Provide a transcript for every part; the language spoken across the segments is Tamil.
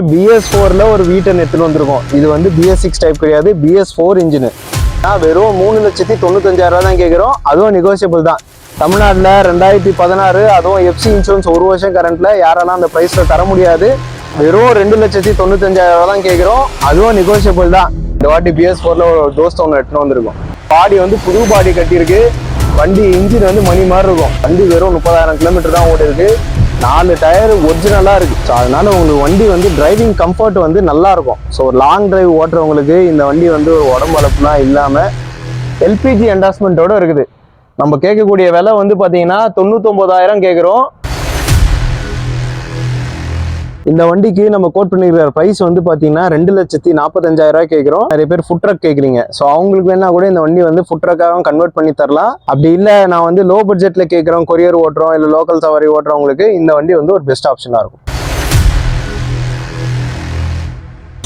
பிஎஸ் ஃபோரில் ஒரு வீட்டன் எடுத்துன்னு வந்திருக்கோம். இது வந்து பிஎஸ் சிக்ஸ் டைப் கிடையாது. பிஎஸ் ஃபோர் இன்ஜினு வெறும் மூணு லட்சத்தி தொண்ணூத்தஞ்சாயிரம் ரூபா தான் கேட்குறோம் அதுவும் நெகோசியபிள் தான். தமிழ்நாட்டில் ரெண்டாயிரத்தி பதினாறு அதுவும் எஃப்சி இன்சூரன்ஸ் ஒரு வருஷம் கரண்ட்டில் யாரெல்லாம் அந்த ப்ரைஸில் தர முடியாது. வெறும் ரெண்டு லட்சத்தி தொண்ணூத்தஞ்சாயிரம் ரூபா தான் கேட்குறோம் அதுவும் நெகோசியபிள் தான். இந்த வாட்டி பிஎஸ் ஃபோரில் ஒரு தோஸ்த் ஒன்று எடுத்துன்னு வந்திருக்கோம். பாடி வந்து புது பாடி கட்டியிருக்கு. வண்டி இன்ஜின் வந்து மணி மாதிரி இருக்கும். வண்டி வெறும் முப்பதாயிரம் கிலோமீட்டர் தான் ஓடிருக்கு நாலு டயர் ஒரிஜினலாக இருக்கு. ஸோ அதனால உங்களுக்கு வண்டி வந்து டிரைவிங் கம்ஃபர்ட் வந்து நல்லா இருக்கும் ஸோ லாங் டிரைவ் ஓட்டுறவங்களுக்கு இந்த வண்டி வந்து ஒரு உடம்பு அளப்புலாம் இல்லாமல் எல்பிஜி என்டாஸ்மெண்ட்டோடு இருக்குது. நம்ம கேட்கக்கூடிய விலை வந்து பார்த்தீங்கன்னா தொண்ணூத்தொம்பதாயிரம் கேட்குறோம். இந்த வண்டிக்கு நம்ம கோட் பண்ணிருக்கிற ப்ரைஸ் வந்து பார்த்தீங்கன்னா ரெண்டு லட்சத்தி நாற்பத்தஞ்சாயிரம் ரூபாய் கேட்குறோம் நிறைய பேர் ஃபுட் ட்ரக் கேட்குறீங்க ஸோ அவங்களுக்கு வேணா கூட இந்த வண்டி வந்து ஃபுட் ட்ரக்காகவும் கன்வெர்ட் பண்ணி தரலாம். அப்படி இல்லை நான் வந்து லோ பட்ஜெட்டில் கேட்குறோம் கொரியர் ஓட்டுறோம் இல்லை லோக்கல் சவாரி ஓட்டுறவங்களுக்கு இந்த வண்டி வந்து ஒரு பெஸ்ட் ஆப்ஷனாக இருக்கும்.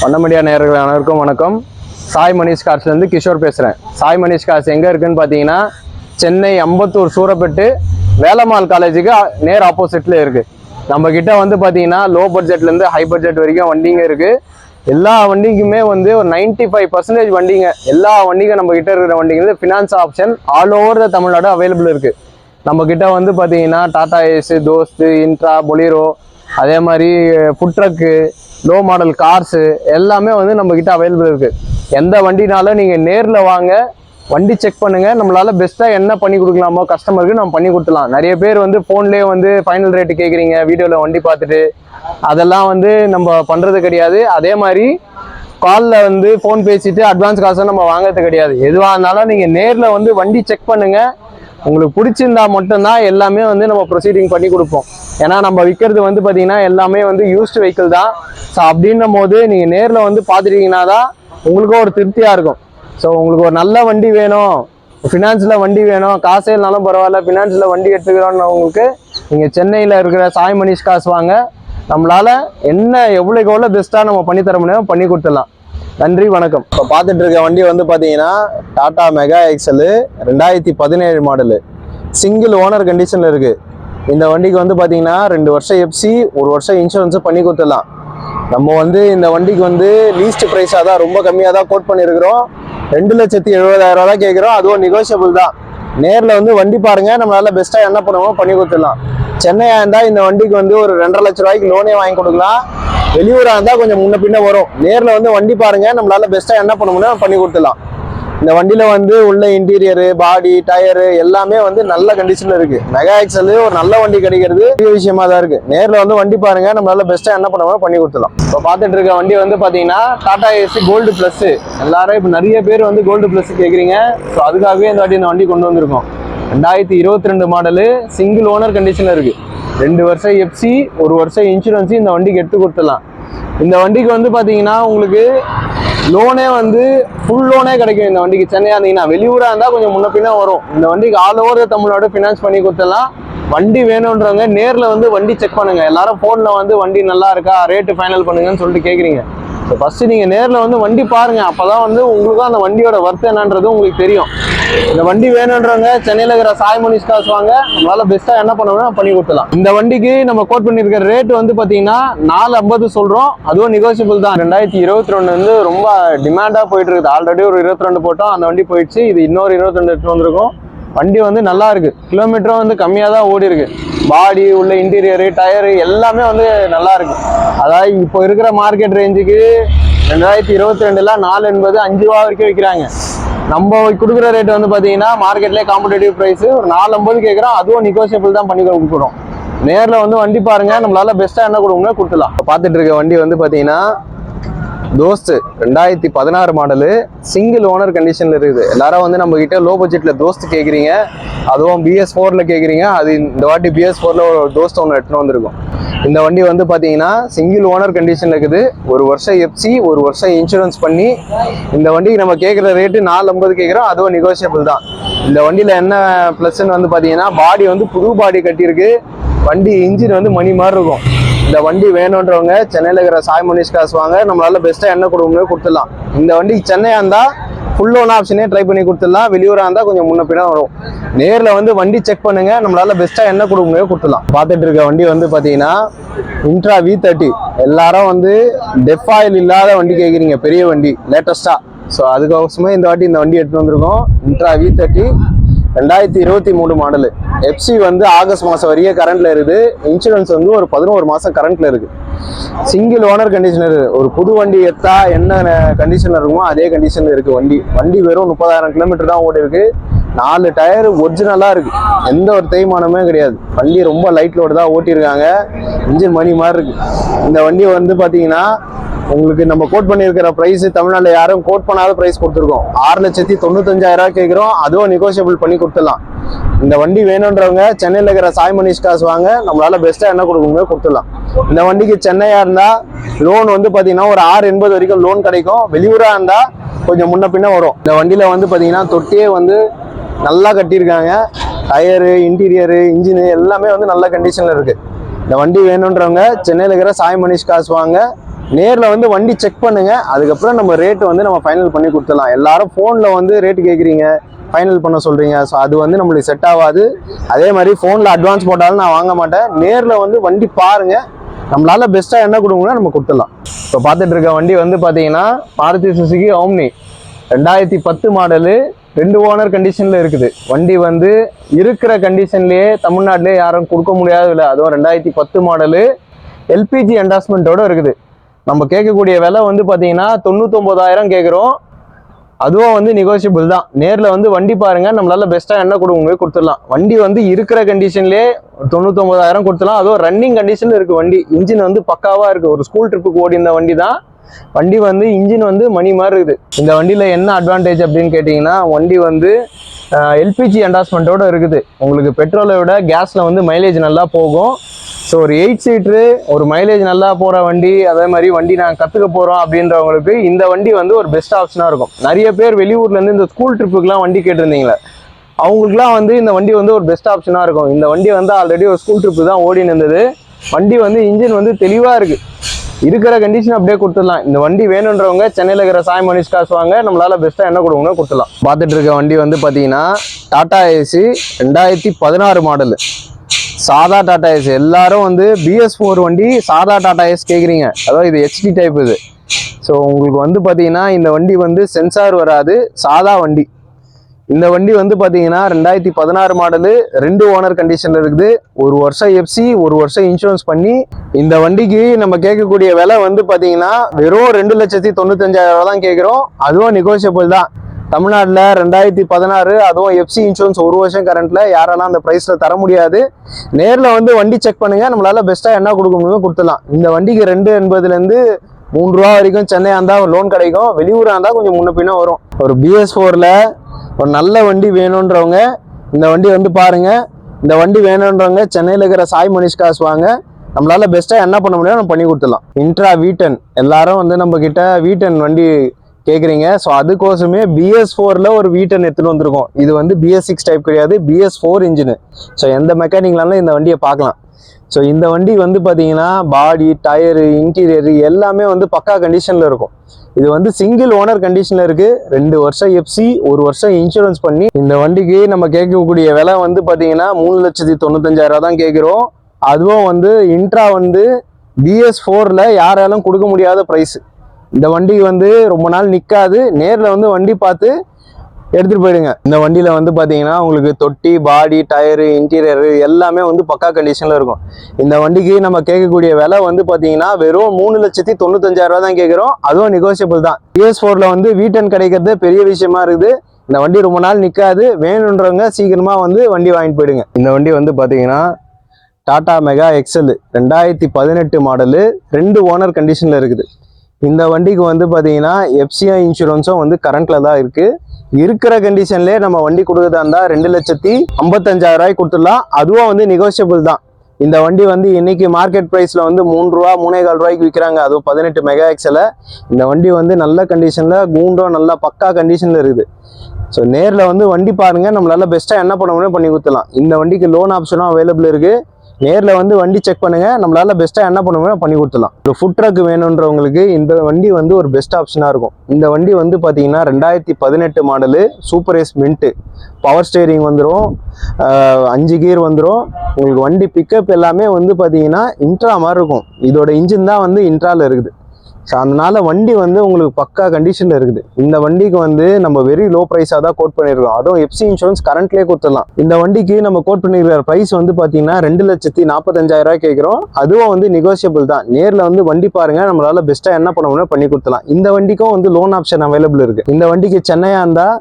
பண்ணமடியா நேர்கள் அனைவருக்கும் வணக்கம். சாய் மணிஷ் கார்ஸ்லேருந்து கிஷோர் பேசுகிறேன் சாய் மணிஷ் கார்ஸ் எங்கே இருக்குன்னு பார்த்தீங்கன்னா சென்னை அம்பத்தூர் சூரப்பட்டு வேலம்மாள் காலேஜுக்கு நேர் ஆப்போசிட்டில் இருக்குது நம்ம கிட்ட வந்து பார்த்தீங்கன்னா லோ பட்ஜெட்லேருந்து ஹை பட்ஜெட் வரைக்கும் வண்டிங்க இருக்கு. எல்லா வண்டிக்குமே வந்து ஒரு 95% ஃபைவ் பர்சன்டேஜ் வண்டிங்க எல்லா வண்டிங்க நம்ம கிட்ட இருக்கிற வண்டிங்க finance option all over the Tamil Nadu available இருக்கு. நம்ம கிட்ட வந்து பார்த்தீங்கன்னா Tata Ace Dost Intra Bolero அதே மாதிரி food truck low model cars எல்லாமே வந்து நம்ம அவைலபிள் இருக்குது எந்த வண்டினாலும் நீங்கள் நேரில் வாங்க வண்டி செக் பண்ணுங்க. நம்மளால பெஸ்ட்டாக என்ன பண்ணி கொடுக்கலாமோ கஸ்டமருக்கு நம்ம பண்ணி கொடுத்துலாம் நிறைய பேர் வந்து ஃபோன்லேயே வந்து ஃபைனல் ரேட்டு கேட்குறீங்க வீடியோவில் வண்டி பார்த்துட்டு. அதெல்லாம் வந்து நம்ம பண்ணுறது கிடையாது. அதே மாதிரி காலில் வந்து ஃபோன் பேசிட்டு அட்வான்ஸ் காசை நம்ம வாங்குறது கிடையாது. எதுவாக இருந்தாலும் நீங்கள் நேரில் வந்து வண்டி செக் பண்ணுங்க. உங்களுக்கு பிடிச்சிருந்தா மட்டும்தான் எல்லாமே வந்து நம்ம ப்ரொசீடிங் பண்ணி கொடுப்போம். ஏன்னா நம்ம விற்கிறது வந்து பார்த்தீங்கன்னா எல்லாமே வந்து யூஸ்டு வெஹிக்கிள் தான். ஸோ அப்படின்னும் போது நீங்கள் நேரில் வந்து பார்த்துட்டீங்கன்னா தான் உங்களுக்கும் ஒரு திருப்தியாக இருக்கும். ஸோ உங்களுக்கு ஒரு நல்ல வண்டி வேணும். ஃபினான்ஸில் வண்டி வேணும். காசே இல்லைனாலும் பரவாயில்ல. ஃபினான்ஸில் வண்டி எடுத்துக்கிறோன்னு உங்களுக்கு நீங்கள் சென்னையில் இருக்கிற சாய் மணிஷ் காசு வாங்க. நம்மளால் என்ன எவ்வளோக்கு எவ்வளோ பெஸ்ட்டாக நம்ம பண்ணி தர முடியும் பண்ணி கொடுத்துடலாம். நன்றி வணக்கம். இப்போ பார்த்துட்டு இருக்க வண்டி வந்து பார்த்தீங்கன்னா டாடா மெகா எக்ஸலு ரெண்டாயிரத்தி பதினேழு மாடலு சிங்கிள் ஓனர் கண்டிஷனில் இருக்குது இந்த வண்டிக்கு வந்து பார்த்தீங்கன்னா ரெண்டு வருஷம் எஃப்சி ஒரு வருஷம் இன்சூரன்ஸும் பண்ணி கொடுத்துடலாம். நம்ம வந்து இந்த வண்டிக்கு வந்து லீஸ்ட் ப்ரைஸாக தான் ரொம்ப கம்மியாக தான் கோட் பண்ணியிருக்கிறோம் ரெண்டு லட்சத்தி எழுபதாயிரம் ரூபா தான் கேட்குறோம் அதுவும் நெகோஷியபிள் தான். நேரில் வந்து வண்டி பாருங்க. நம்மளால பெஸ்ட்டாக என்ன பண்ணுவோம் பண்ணி கொடுத்துடலாம். சென்னையாக இருந்தால் இந்த வண்டிக்கு வந்து ஒரு ரெண்டரை லட்ச ரூபாய்க்கு லோனே வாங்கி கொடுக்கலாம். வெளியூராக இருந்தால் கொஞ்சம் முன்ன பின்ன வரும். நேரில் வந்து வண்டி பாருங்க. நம்மளால பெஸ்ட்டாக என்ன பண்ண முடியும் பண்ணி கொடுத்துடலாம். இந்த வண்டியில் வந்து உள்ள இன்டீரியரு பாடி டயரு எல்லாமே வந்து நல்ல கண்டிஷனில் இருக்கு. மெகா எக்ஸல் ஒரு நல்ல வண்டி கிடைக்கிறது. பெரிய விஷயமா தான் இருக்கு. நேரில் வந்து வண்டி பாருங்க. நம்மளால பெஸ்ட்டாக என்ன பண்ணுவோமோ பண்ணி கொடுத்துலாம் இப்போ பார்த்துட்டு இருக்க வண்டி வந்து பார்த்தீங்கன்னா டாடா ஏசி கோல்டு ப்ளஸ்ஸு எல்லாரும் இப்போ நிறைய பேர் வந்து கோல்டு ப்ளஸ் கேட்குறீங்க ஸோ அதுக்காகவே இந்த வாட்டி இந்த வண்டி கொண்டு வந்திருக்கோம். ரெண்டாயிரத்தி இருபத்தி ரெண்டு மாடலு சிங்கிள் ஓனர் கண்டிஷனில் இருக்கு. ரெண்டு வருஷம் எஃப்சி ஒரு வருஷம் இன்சூரன்ஸு இந்த வண்டிக்கு எடுத்து கொடுத்துடலாம். இந்த வண்டிக்கு வந்து பார்த்தீங்கன்னா உங்களுக்கு லோனே வந்து ஃபுல் லோனே கிடைக்கும். இந்த வண்டிக்கு சென்னையாக இருந்தீங்கன்னா வெளியூரா இருந்தால் கொஞ்சம் முன்ன பின்ன வரும். இந்த வண்டிக்கு ஆல் ஓவர் தமிழ்நாடு ஃபினான்ஸ் பண்ணி கொடுத்தலாம் வண்டி வேணுன்றவங்க நேரில் வந்து வண்டி செக் பண்ணுங்கள் எல்லாரும் ஃபோனில் வந்து வண்டி நல்லா இருக்கா? ரேட்டு ஃபைனல் பண்ணுங்கன்னு சொல்லிட்டு கேட்குறீங்க ஸோ ஃபஸ்ட்டு நீங்கள் நேரில் வந்து வண்டி பாருங்கள் அப்போ தான் வந்து உங்களுக்கும் அந்த வண்டியோட ஒர்த் என்னன்றது உங்களுக்கு தெரியும். இந்த வண்டி வேணுன்றவங்க சென்னையில் இருக்கிற சாய் மணிஷ் காசு வாங்க. நம்மளால் பெஸ்ட்டாக என்ன பண்ணணும் பண்ணி கொடுத்துலாம் இந்த வண்டிக்கு நம்ம கோட் பண்ணியிருக்கிற ரேட் வந்து பார்த்தீங்கன்னா நாலு ஐம்பது சொல்கிறோம் அதுவும் நெகோசியபிள் தான். ரெண்டாயிரத்தி இருபத்தி ரெண்டு வந்து ரொம்ப டிமாண்டாக போயிட்டு இருக்குது. ஆல்ரெடி ஒரு இருபத்தி ரெண்டு போட்டோம். அந்த வண்டி போயிடுச்சு. இது இன்னொரு இருபத்தி ரெண்டு எடுத்து வந்திருக்கும். வண்டி வந்து நல்லா இருக்கு. கிலோமீட்டரும் வந்து கம்மியாக தான் ஓடி இருக்கு. பாடி உள்ள இன்டீரியரு டயரு எல்லாமே வந்து நல்லா இருக்கு. அதாவது இப்போ இருக்கிற மார்க்கெட் ரேஞ்சுக்கு ரெண்டாயிரத்தி இருபத்தி ரெண்டுல நாலு எண்பது அஞ்சு ரூபா வரைக்கும் விற்கிறாங்க நம்ம கொடுக்குற ரேட் வந்து பார்த்தீங்கன்னா மார்க்கெட்லேயே காம்படேட்டிவ் ப்ரைஸ் ஒரு நாலு ஐம்பது கேட்குறோம் அதுவும் நெகோசியபிள் தான் பண்ணி கொடுக்குறோம். நேரில் வந்து வண்டி பாருங்க. நம்மளால் பெஸ்ட்டாக என்ன கொடுக்கணும் கொடுத்துலாம் பார்த்துட்டு இருக்க வண்டி வந்து பார்த்தீங்கன்னா தோஸ்து. ரெண்டாயிரத்தி பதினாறு மாடலு. சிங்கிள் ஓனர் கண்டிஷனில் இருக்குது. எல்லாரும் வந்து நம்ம கிட்ட லோ பட்ஜெட்டில் தோஸ்து கேட்குறீங்க அதுவும் பிஎஸ் ஃபோரில் கேட்குறீங்க அது இந்த வாட்டி பிஎஸ் ஃபோரில் ஒரு தோஸ்த் ஒன்று எடுத்துன்னு வந்திருக்கும். இந்த வண்டி வந்து பார்த்தீங்கன்னா சிங்கிள் ஓனர் கண்டிஷனில் இருக்குது. ஒரு வருஷம் எஃப்சி ஒரு வருஷம் இன்சூரன்ஸ் பண்ணி இந்த வண்டிக்கு நம்ம கேட்குற ரேட்டு நாலு ஐம்பது கேட்குறோம் அதுவும் நெகோசியபிள் தான். இந்த வண்டியில் என்ன ப்ளஸ்ன்னு வந்து பார்த்தீங்கன்னா பாடி வந்து புது பாடி கட்டியிருக்கு. வண்டி இன்ஜின் வந்து மணி மாதிரி இருக்கும். இந்த வண்டி வேணுன்றவங்க சென்னையில் இருக்கிற சாய் மனிஷ் காசு வாங்க நம்மளால பெஸ்ட்டாக என்ன கொடுக்கணும் கொடுத்துடலாம். இந்த வண்டி சென்னையாக இருந்தால் ஃபுல் லோன் ஆப்ஷனே ட்ரை பண்ணி கொடுத்துடலாம். வெளியூராக இருந்தால் கொஞ்சம் முன்ன பின்ன வரும். நேரில் வந்து வண்டி செக் பண்ணுங்க நம்மளால பெஸ்ட்டாக என்ன கொடுக்க முடியும் கொடுத்துடலாம். பார்த்துட்டு இருக்க வண்டி வந்து பார்த்தீங்கன்னா இன்ட்ரா வி தேர்ட்டி எல்லாரும் வந்து டெஃப் ஆயில் இல்லாத வண்டி கேட்குறீங்க பெரிய வண்டி லேட்டஸ்ட்டாக ஸோ அதுக்கோசமே இந்த வாட்டி இந்த வண்டி எடுத்துகிட்டு வந்திருக்கோம். இன்ட்ரா வி தேர்ட்டி ரெண்டாயிரத்தி இருபத்தி மூணு மாடலு. எஃப்சி வந்து ஆகஸ்ட் மாதம் வரைக்கும் கரண்ட்ல இருக்குது. இன்சூரன்ஸ் வந்து ஒரு பதினோரு மாதம் கரண்ட்ல இருக்கு. சிங்கிள் ஓனர் கண்டிஷனர் ஒரு புது வண்டி எத்தா என்ன கண்டிஷன்ல இருக்குமோ அதே கண்டிஷன்ல இருக்கு வண்டி. வண்டி வெறும் முப்பதாயிரம் கிலோமீட்டர் தான் ஓடி இருக்கு. நாலு டயர் ஒரிஜினலா இருக்கு. எந்த ஒரு தேய்மானமே கிடையாது. வண்டி ரொம்ப லைட் லோடு தான் ஓட்டியிருக்காங்க. இன்ஜின் மணி மாதிரி இருக்கு. இந்த வண்டி வந்து பாத்தீங்கன்னா உங்களுக்கு நம்ம கோட் பண்ணியிருக்கிற ப்ரைஸ் தமிழ்நாட்டில் யாரும் கோட் பண்ணாத ப்ரைஸ் கொடுத்துருக்கோம். ஆறு லட்சத்தி தொண்ணூத்தஞ்சாயிரம் ரூபா கேட்குறோம். அதுவும் நெகோஷியபிள் பண்ணி கொடுத்துடலாம். இந்த வண்டி வேணுன்றவங்க சென்னையில் இருக்கிற சாய் மணிஷ் காசு வாங்க. நம்மளால பெஸ்ட்டாக என்ன கொடுக்குங்க கொடுத்துடலாம். இந்த வண்டிக்கு சென்னையாக இருந்தால் லோன் வந்து பார்த்தீங்கன்னா ஒரு ஆறு எண்பது வரைக்கும் லோன் கிடைக்கும். வெளியூராக இருந்தால் கொஞ்சம் முன்ன பின்ன வரும். இந்த வண்டியில் வந்து பார்த்தீங்கன்னா தொட்டியே வந்து நல்லா கட்டியிருக்காங்க. டயரு இன்டீரியரு இன்ஜினு எல்லாமே வந்து நல்ல கண்டிஷனில் இருக்குது இந்த வண்டி வேணுன்றவங்க சென்னையில் இருக்கிற சாய் மணிஷ் காசு வாங்க. நேரில் வந்து வண்டி செக் பண்ணுங்கள் அதுக்கப்புறம் நம்ம ரேட்டு வந்து நம்ம ஃபைனல் பண்ணி கொடுத்துடலாம். எல்லாரும் ஃபோனில் வந்து ரேட்டு கேட்குறீங்க ஃபைனல் பண்ண சொல்கிறீங்க ஸோ அது வந்து நம்மளுக்கு செட் ஆகாது. அதே மாதிரி ஃபோனில் அட்வான்ஸ் போட்டாலும் நான் வாங்க மாட்டேன். நேரில் வந்து வண்டி பாருங்கள் நம்மளால பெஸ்ட்டாக என்ன கொடுக்கணும் நம்ம கொடுத்துடலாம். இப்போ பார்த்துட்டு இருக்க வண்டி வந்து பார்த்தீங்கன்னா மாருதி சுசுகி ஓம்னி ரெண்டாயிரத்தி பத்து மாடலு ரெண்டு ஓனர் கண்டிஷனில் இருக்குது. வண்டி வந்து இருக்கிற கண்டிஷன்லேயே தமிழ்நாட்டிலே யாரும் கொடுக்க முடியாத இல்லை. அதுவும் ரெண்டாயிரத்தி பத்து மாடலு எல்பிஜி என்டாஸ்மெண்ட்டோட இருக்குது. நம்ம கேட்கக்கூடிய விலை வந்து பார்த்தீங்கன்னா தொண்ணூத்தொம்பதாயிரம் கேட்குறோம். அதுவும் வந்து நெகோசியபிள் தான். நேரில் வந்து வண்டி பாருங்கள் நம்மளால பெஸ்ட்டாக என்ன கொடுக்க முடியும் கொடுத்துடலாம். வண்டி வந்து இருக்கிற கண்டிஷன்லேயே தொண்ணூத்தொம்பதாயிரம் கொடுத்துடலாம். அதுவும் ரன்னிங் கண்டிஷனில் இருக்குது வண்டி. இன்ஜின் வந்து பக்காவாக இருக்குது ஒரு ஸ்கூல் ட்ரிப்புக்கு ஓடி இந்த வண்டி தான். வண்டி வந்து இன்ஜின் வந்து மணி மாதிரி இருக்குது. இந்த வண்டியில் என்ன அட்வான்டேஜ் அப்படின்னு கேட்டிங்கன்னா வண்டி வந்து எல்பிஜி அண்டாஸ்மெண்ட்டோடு இருக்குது. உங்களுக்கு பெட்ரோலை விட கேஸில் வந்து மைலேஜ் நல்லா போகும். ஸோ ஒரு எயிட் சீட்ரு ஒரு மைலேஜ் நல்லா போகிற வண்டி அதே மாதிரி வண்டி நாங்கள் கற்றுக்க போகிறோம் அப்படின்றவங்களுக்கு இந்த வண்டி வந்து ஒரு பெஸ்ட் ஆப்ஷனாக இருக்கும். நிறைய பேர் வெளியூர்லேருந்து இந்த ஸ்கூல் ட்ரிப்புக்கெலாம் வண்டி கேட்டிருந்தீங்களே அவங்களுக்குலாம் வந்து இந்த வண்டி வந்து ஒரு பெஸ்ட் ஆப்ஷனாக இருக்கும். இந்த வண்டி வந்து ஆல்ரெடி ஒரு ஸ்கூல் ட்ரிப்பு தான் ஓடி இருந்தது. வண்டி வந்து இன்ஜின் வந்து தெளிவாக இருக்குது இருக்கிற கண்டிஷன் அப்படியே கொடுத்துடலாம். இந்த வண்டி வேணுன்றவங்க சென்னையில் இருக்கிற சாய் மணிஷ் காசு வாங்க நம்மளால் பெஸ்ட்டாக என்ன கொடுக்கணும் கொடுத்துடலாம். பார்த்துட்டு இருக்க வண்டி வந்து பார்த்தீங்கன்னா டாடா ஏசி ரெண்டாயிரத்தி பதினாறு மாடலு சாதா டாடா எஸ் எல்லாரும் வந்து பிஎஸ் ஃபோர் வண்டி சாதா டாடா ஏஸ் கேட்குறீங்க அதாவது இது ஹெச்டி டைப் இது. ஸோ உங்களுக்கு வந்து பார்த்தீங்கன்னா இந்த வண்டி வந்து சென்சார் வராது சாதா வண்டி. இந்த வண்டி வந்து பார்த்தீங்கன்னா ரெண்டாயிரத்தி பதினாறு மாடலு ரெண்டு ஓனர் கண்டிஷனில் இருக்குது. ஒரு வருஷம் எஃப்சி ஒரு வருஷம் இன்சூரன்ஸ் பண்ணி இந்த வண்டிக்கு நம்ம கேட்கக்கூடிய விலை வந்து பார்த்தீங்கன்னா வெறும் ரெண்டு லட்சத்தி தொண்ணூத்தஞ்சாயிரம் ரூபா தான் கேட்குறோம் அதுவும் நெகோசியபிள் தான். தமிழ்நாட்டில் ரெண்டாயிரத்தி பதினாறு அதுவும் எஃப்சி இன்சூரன்ஸ் ஒரு வருஷம் கரண்ட்டில் யாரெல்லாம் அந்த ப்ரைஸில் தர முடியாது. நேரில் வந்து வண்டி செக் பண்ணுங்கள் நம்மளால் பெஸ்ட்டாக என்ன கொடுக்க முடியுமோ கொடுத்துடலாம். இந்த வண்டிக்கு ரெண்டு எண்பதுலேருந்து மூணு ரூபா வரைக்கும் சென்னையாக இருந்தால் லோன் கிடைக்கும். வெளியூராக இருந்தால் கொஞ்சம் முன்ன பின்ன வரும். ஒரு பிஎஸ் ஃபோரில் ஒரு நல்ல வண்டி வேணுன்றவங்க இந்த வண்டி வந்து பாருங்கள் இந்த வண்டி வேணுன்றவங்க சென்னையில் இருக்கிற சாய் மனிஷ் காசு வாங்க. நம்மளால் பெஸ்ட்டாக என்ன பண்ண முடியும் நம்ம பண்ணி கொடுத்துடலாம். இன்ட்ரா வீட்டன் எல்லாரும் வந்து நம்ம கிட்ட வீட்டன் வண்டி கேட்குறீங்க ஸோ அதுக்கோசமே பிஎஸ் ஃபோரில் ஒரு வீட்டன் எடுத்துகிட்டு வந்திருக்கோம். இது வந்து பிஎஸ் சிக்ஸ் டைப் கிடையாது பிஎஸ் ஃபோர் இன்ஜினு ஸோ எந்த மெக்கானிக்லாலும் இந்த வண்டியை பார்க்கலாம். ஸோ இந்த வண்டி வந்து பார்த்தீங்கன்னா பாடி டயரு இன்டீரியர் எல்லாமே வந்து பக்கா கண்டிஷனில் இருக்கும். இது வந்து சிங்கிள் ஓனர் கண்டிஷனில் இருக்குது ரெண்டு வருஷம் எஃப்சி ஒரு வருஷம் இன்சூரன்ஸ் பண்ணி இந்த வண்டிக்கு நம்ம கேட்கக்கூடிய விலை வந்து பார்த்தீங்கன்னா மூணு லட்சத்தி தொண்ணூத்தஞ்சாயிரம் ரூபா தான் கேட்குறோம். அதுவும் வந்து இன்ட்ரா வந்து பிஎஸ் ஃபோரில் யாராலும் கொடுக்க முடியாத ப்ரைஸு இந்த வண்டி வந்து ரொம்ப நாள் நிற்காது நேரில் வந்து வண்டி பார்த்து எடுத்துகிட்டு போயிடுங்க. இந்த வண்டியில் வந்து பார்த்தீங்கன்னா உங்களுக்கு தொட்டி பாடி டயரு இன்டீரியரு எல்லாமே வந்து பக்கா கண்டிஷனில் இருக்கும். இந்த வண்டிக்கு நம்ம கேட்கக்கூடிய விலை வந்து பார்த்தீங்கன்னா வெறும் மூணு லட்சத்தி தொண்ணூத்தஞ்சாயிரம் தான் கேட்குறோம். அதுவும் நெகோசியபிள் தான். பிஎஸ் ஃபோரில் வந்து வீட்டன் கிடைக்கிறது பெரிய விஷயமா இருக்குது. இந்த வண்டி ரொம்ப நாள் நிற்காது வேணுன்றவங்க சீக்கிரமாக வந்து வண்டி வாங்கிட்டு போயிடுங்க. இந்த வண்டி வந்து பார்த்தீங்கன்னா டாடா மெகா எக்ஸல் ரெண்டாயிரத்தி பதினெட்டு மாடலு. ரெண்டு ஓனர் கண்டிஷனில் இருக்குது. இந்த வண்டிக்கு வந்து பார்த்தீங்கன்னா எஃப்சிஐ இன்சூரன்ஸும் வந்து கரண்ட்ல தான் இருக்கு. இருக்கிற கண்டிஷன்லேயே நம்ம வண்டி கொடுக்குறதா இருந்தால் ரெண்டு லட்சத்தி ஐம்பத்தஞ்சாயிரம் ரூபாய் கொடுத்துடலாம். அதுவும் வந்து நெகோஷியபிள் தான். இந்த வண்டி வந்து இன்னைக்கு மார்க்கெட் ப்ரைஸில் வந்து மூணு ரூபா மூணே கால் ரூபாய்க்கு விற்கிறாங்க அதுவும் பதினெட்டு மெகா எக்ஸில் இந்த வண்டி வந்து நல்ல கண்டிஷனில் கூண்டும் நல்லா பக்கா கண்டிஷனில் இருக்குது. ஸோ நேரில் வந்து வண்டி பாருங்க. நம்மளால பெஸ்ட்டாக என்ன பண்ண முடியும் பண்ணி கொடுத்துலாம் இந்த வண்டிக்கு லோன் ஆப்ஷனும் அவைலபிள் இருக்குது நேரில் வந்து வண்டி செக் பண்ணுங்கள் நம்மளால் பெஸ்ட்டாக என்ன பண்ணுவோம் பண்ணி கொடுத்துலாம் ஒரு ஃபுட் ட்ரக் வேணுன்றவங்களுக்கு இந்த வண்டி வந்து ஒரு பெஸ்ட் ஆப்ஷனாக இருக்கும். இந்த வண்டி வந்து பார்த்தீங்கன்னா ரெண்டாயிரத்தி பதினெட்டு model super Ace Mint power steering வந்துடும் அஞ்சு கியர் வந்துடும் உங்களுக்கு வண்டி பிக்கப் எல்லாமே வந்து பார்த்தீங்கன்னா இன்ட்ரா மாதிரி இருக்கும். இதோட இன்ஜின் தான் வந்து இன்ட்ராவில் இருக்குது. ஸோ அதனால வண்டி வந்து உங்களுக்கு பக்கா கண்டிஷனில் இருக்குது. இந்த வண்டிக்கு வந்து நம்ம வெரி லோ ப்ரைஸாக தான் கோட் பண்ணியிருக்கோம் அதுவும் எஃப்சி இன்சூரன்ஸ் கரண்ட்லேயே கொடுத்துடலாம். இந்த வண்டிக்கு நம்ம கோட் பண்ணியிருக்கிற ப்ரைஸ் வந்து பார்த்தீங்கன்னா ரெண்டு லட்சத்தி நாற்பத்தஞ்சாயிரம் ரூபாய் கேட்குறோம். அதுவும் வந்து நெகோசியபிள் தான். நேரில் வந்து வண்டி பாருங்கள் நம்மளால் பெஸ்ட்டாக என்ன பண்ண முடியும் பண்ணி கொடுத்துலாம் இந்த வண்டிக்கும் வந்து லோன் ஆப்ஷன் அவைலபிள் இருக்குது இந்த வண்டிக்கு சென்னையாக இருந்தால்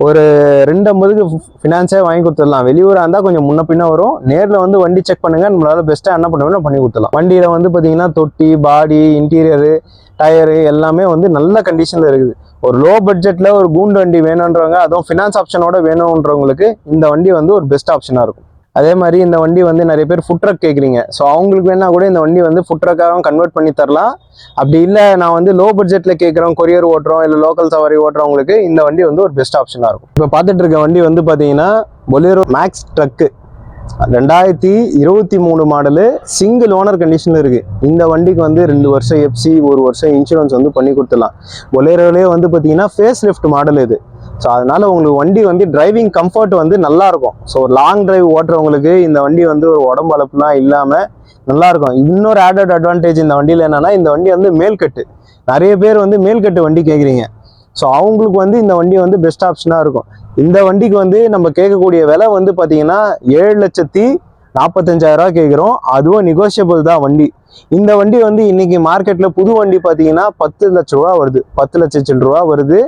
ஒரு ரெண்டு ஐம்பதுக்கு ஃபினான்ஸே வாங்கி கொடுத்துடலாம். வெளியூராக இருந்தால் கொஞ்சம் முன்ன பின்ன வரும். நேரில் வந்து வண்டி செக் பண்ணுங்க. நம்மளால பெஸ்ட்டாக என்ன பண்ண பண்ணி கொடுத்துடலாம். வண்டியில் வந்து பார்த்தீங்கன்னா தொட்டி பாடி இன்டீரியரு டயரு எல்லாமே வந்து நல்ல கண்டிஷனில் இருக்குது. ஒரு லோ பட்ஜெட்டில் ஒரு கூண்டு வண்டி வேணுன்றவங்க அதுவும் ஃபினான்ஸ் ஆப்ஷனோட வேணுன்றவங்களுக்கு இந்த வண்டி வந்து ஒரு பெஸ்ட் ஆப்ஷனாக இருக்கும். அதே மாதிரி இந்த வண்டி வந்து நிறைய பேர் ஃபுட் ட்ரக் கேட்குறீங்க ஸோ அவங்களுக்கு வேணா கூட இந்த வண்டி வந்து ஃபுட் ட்ரக்காகவும் கன்வெர்ட் பண்ணி தரலாம். அப்படி இல்லை நான் வந்து லோ பட்ஜெட்டில் கேட்குறோம் கொரியர் ஓட்டுறோம் இல்லை லோக்கல் சவாரி ஓட்டுறவங்களுக்கு இந்த வண்டி வந்து ஒரு பெஸ்ட் ஆப்ஷனாக இருக்கும். இப்போ பார்த்துட்டு இருக்க வண்டி வந்து பார்த்தீங்கன்னா பொலேரோ மேக்ஸ் ட்ரக்கு ரெண்டாயிரத்தி இருபத்தி மூணு மாடலு சிங்கிள் ஓனர் கண்டிஷனில் இருக்குது இந்த வண்டிக்கு வந்து ரெண்டு வருஷம் எஃப்சி ஒரு வருஷம் இன்சூரன்ஸ் வந்து பண்ணி கொடுத்துடலாம். ஒலேரோலே வந்து பார்த்தீங்கன்னா ஃபேஸ் லிஃப்ட் மாடல் இது. ஸோ அதனால உங்களுக்கு வண்டி வந்து டிரைவிங் கம்ஃபர்ட் வந்து நல்லா இருக்கும் ஸோ லாங் டிரைவ் ஓட்டுறவங்களுக்கு இந்த வண்டி வந்து ஒரு உடம்பு அளப்புலாம் இல்லாமல் நல்லாயிருக்கும். இன்னொரு ஆடட் அட்வான்டேஜ் இந்த வண்டியில் என்னென்னா இந்த வண்டி வந்து மேல்கட்டு. நிறைய பேர் வந்து மேல்கட்டு வண்டி கேட்குறீங்க. ஸோ அவங்களுக்கு வந்து இந்த வண்டி வந்து பெஸ்ட் ஆப்ஷனாக இருக்கும். இந்த வண்டிக்கு வந்து நம்ம கேட்கக்கூடிய விலை வந்து பார்த்தீங்கன்னா ஏழு லட்சத்தி நாற்பத்தஞ்சாயிரரூவா கேட்குறோம். அதுவும் நெகோஷியபிள் தான் வண்டி. இந்த வண்டி வந்து இன்னைக்கு மார்க்கெட்டில் புது வண்டி பார்த்தீங்கன்னா பத்து லட்ச ரூபா வருது. பத்து லட்ச சில்லு ரூபா வருது.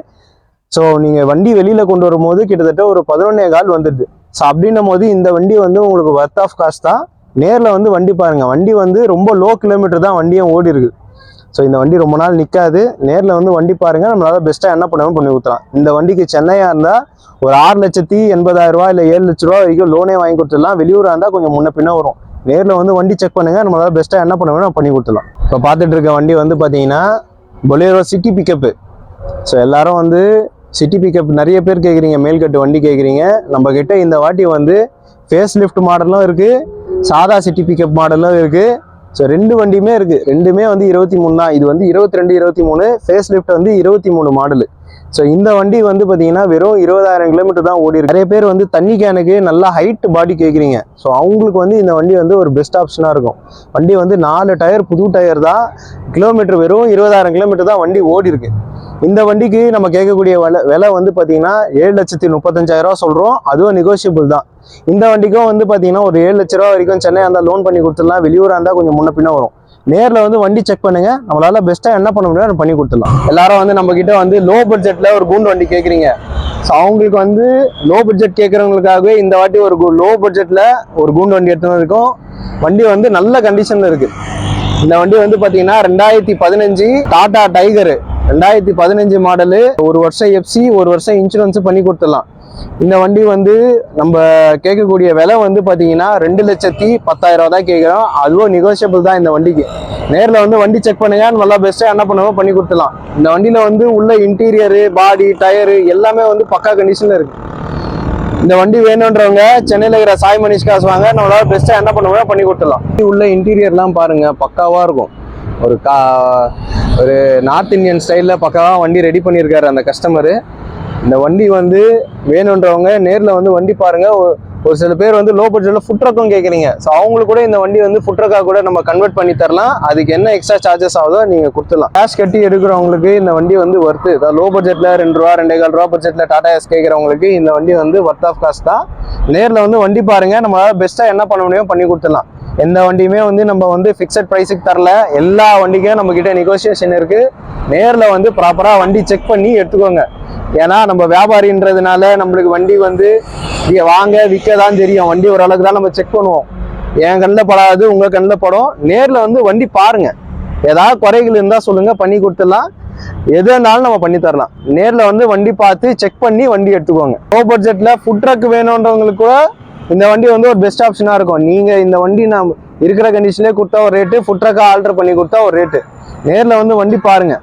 ஸோ நீங்கள் வண்டி வெளியில் கொண்டு வரும்போது கிட்டத்தட்ட ஒரு பதினொன்னே கால் வந்துடுது. ஸோ அப்படின்னும் போது இந்த வண்டி வந்து உங்களுக்கு ஒர்த் ஆஃப் காஸ்ட் தான். நேரில் வந்து வண்டி பாருங்கள் வண்டி வந்து ரொம்ப லோ கிலோமீட்டர் தான் வண்டியும் ஓடி இருக்கு. ஸோ இந்த வண்டி ரொம்ப நாள் நிற்காது நேரில் வந்து வண்டி பாருங்கள் நம்மளால பெஸ்ட்டாக என்ன பண்ணாமல் பண்ணி கொடுத்துலாம் இந்த வண்டிக்கு சென்னையாக இருந்தால் ஒரு ஆறு லட்சத்தி எண்பதாயிரரூவா இல்லை ஏழு லட்ச ரூபா வரைக்கும் லோனே வாங்கி கொடுத்துடலாம். வெளியூராக இருந்தால் கொஞ்சம் முன்ன பின்ன வரும். நேரில் வந்து வண்டி செக் பண்ணுங்கள் நம்மளால பெஸ்ட்டாக என்ன பண்ண பண்ணி கொடுத்துடலாம். இப்போ பார்த்துட்டு இருக்க வண்டி வந்து பார்த்தீங்கன்னா பொலேரோ சிட்டி பிக்கப்பு ஸோ எல்லாரும் வந்து சிட்டி பிக்கப் நிறைய பேர் கேட்குறீங்க மேல்கட்டு வண்டி கேட்குறீங்க நம்ம கிட்ட இந்த வாட்டி வந்து ஃபேஸ் லிஃப்ட் மாடலும் இருக்குது சாதா சிட்டி பிக்கப் மாடலும் இருக்குது ஸோ ரெண்டு வண்டியுமே இருக்குது ரெண்டுமே வந்து இருபத்தி மூணு தான். இது வந்து இருபத்தி ரெண்டு இருபத்தி மூணு. ஃபேஸ் லிஃப்ட் வந்து இருபத்தி மூணு மாடலு ஸோ இந்த வண்டி வந்து பார்த்தீங்கன்னா வெறும் இருபதாயிரம் கிலோமீட்டர் தான் ஓடி இருக்கு. நிறைய பேர் வந்து தண்ணி கேனுக்கு நல்லா ஹைட் பாடி கேட்குறீங்க ஸோ அவங்களுக்கு வந்து இந்த வண்டி வந்து ஒரு பெஸ்ட் ஆப்ஷனாக இருக்கும். வண்டி வந்து நாலு டயர் புது டயர் தான். கிலோமீட்டர் வெறும் இருபதாயிரம் கிலோமீட்டர் தான் வண்டி ஓடி இருக்கு. இந்த வண்டிக்கு நம்ம கேட்கக்கூடிய விலை விலை வந்து பார்த்தீங்கன்னா ஏழு லட்சத்தி முப்பத்தஞ்சாயிரரூவா சொல்கிறோம் அதுவும் நெகோஷியபிள் தான். இந்த வண்டிக்கும் வந்து பார்த்தீங்கன்னா ஒரு ஏழு லட்ச ரூபா வரைக்கும் சென்னை இருந்தால் லோன் பண்ணி கொடுத்துடலாம். வெளியூராக இருந்தால் கொஞ்சம் முன்ன பின்ன வரும். நேரில் வந்து வண்டி செக் பண்ணுங்க. நம்மளால பெஸ்ட்டாக என்ன பண்ண முடியும் பண்ணி கொடுத்துடலாம். எல்லாரும் வந்து நம்ம கிட்ட வந்து லோ பட்ஜெட்டில் ஒரு கூண்டு வண்டி கேட்குறீங்க ஸோ அவங்களுக்கு வந்து லோ பட்ஜெட் கேட்குறவங்களுக்காகவே இந்த வாட்டி ஒரு லோ பட்ஜெட்டில் ஒரு கூண்டு வண்டி எடுத்துன்னு இருக்கும் வண்டி வந்து நல்ல கண்டிஷனில் இருக்கு. இந்த வண்டி வந்து பார்த்தீங்கன்னா ரெண்டாயிரத்தி பதினஞ்சு டாடா டைகரு. ரெண்டாயிரத்தி பதினஞ்சு மாடலு. ஒரு வருஷம் எஃப்சி ஒரு வருஷம் இன்சூரன்ஸ் பண்ணி கொடுத்துடலாம். இந்த வண்டி வந்து நம்ம கேட்கக்கூடிய விலை வந்து பார்த்தீங்கன்னா ரெண்டு லட்சத்தி பத்தாயிரம் தான் கேட்குறோம். அதுவும் நெகோஷியபிள் தான் இந்த வண்டிக்கு. நேரில் வந்து வண்டி செக் பண்ணுங்க. நல்லா பெஸ்ட்டாக என்ன பண்ணவோ பண்ணி கொடுத்துலாம் இந்த வண்டியில் வந்து உள்ள இன்டீரியரு பாடி டயரு எல்லாமே வந்து பக்கா கண்டிஷனில் இருக்கு. இந்த வண்டி வேணுன்றவங்க சென்னையில் இருக்கிற சாய் மணிஷ் காசு வாங்க. நம்மளால பெஸ்ட்டாக என்ன பண்ணுவோம் பண்ணி கொடுத்துடலாம். உள்ள இன்டீரியர்லாம் பாருங்க பக்காவாக இருக்கும். ஒரு கா ஒரு நார்த் இந்தியன் ஸ்டைலில் பக்காவாக வண்டி ரெடி பண்ணியிருக்காரு அந்த கஸ்டமரு இந்த வண்டி வந்து வேணுன்றவங்க நேரில் வந்து வண்டி பாருங்க. ஒரு- சில பேர் வந்து லோ பட்ஜெட்டில் ஃபுட்ரக்கும் கேட்குறீங்க ஸோ அவங்களுக்கு கூட இந்த வண்டி வந்து ஃபுட்ரக்காக கூட நம்ம கன்வெர்ட் பண்ணி தரலாம். அதுக்கு என்ன எக்ஸ்ட்ரா சார்ஜஸ் ஆகுதோ நீங்கள் கொடுத்துடலாம் கேஷ் கட்டி எடுக்கிறவங்களுக்கு இந்த வண்டி வந்து ஒர்த்து அதாவது லோ பட்ஜெட்டில் ரெண்டு ரூபா ரெண்டே கால் ரூபா பட்ஜெட்டில் டாடா எஸ் கேட்குறவங்களுக்கு இந்த வண்டி வந்து ஒர்த் ஆஃப் காஸ்ட் தான். நேரில் வந்து வண்டி பாருங்கள் நம்மளால பெஸ்ட்டாக என்ன பண்ண முடியுமோ பண்ணி கொடுத்துடலாம் எந்த வண்டியுமே வந்து நம்ம வந்து ஃபிக்ஸட் ப்ரைஸுக்கு தரல. எல்லா வண்டிக்கும் நம்மக்கிட்ட நெகோசியேஷன் இருக்குது நேரில் வந்து ப்ராப்பராக வண்டி செக் பண்ணி எடுத்துக்கோங்க. ஏன்னா நம்ம வியாபாரின்றதுனால நம்மளுக்கு வண்டி வந்து இங்க வாங்க விற்க தான் தெரியும். வண்டி ஓரளவுக்கு தான் நம்ம செக் பண்ணுவோம். என் கண்ணில் படாது உங்கள் கண்ணில் படம். நேரில் வந்து வண்டி பாருங்க. ஏதாவது குறைகள் இருந்தால் சொல்லுங்கள் பண்ணி கொடுத்துடலாம். எது இருந்தாலும் நம்ம பண்ணி தரலாம். நேரில் வந்து வண்டி பார்த்து செக் பண்ணி வண்டி எடுத்துக்கோங்க. லோ பட்ஜெட்டில் ஃபுட் ட்ரக் வேணுன்றவங்களுக்கு கூட இந்த வண்டி வந்து ஒரு பெஸ்ட் ஆப்ஷனாக இருக்கும். நீங்கள் இந்த வண்டி நான் இருக்கிற கண்டிஷன்லேயே கொடுத்தா ஒரு ரேட்டு ஃபுட் ட்ரக்காக பண்ணி கொடுத்தா ஒரு ரேட்டு நேரில் வந்து வண்டி பாருங்கள்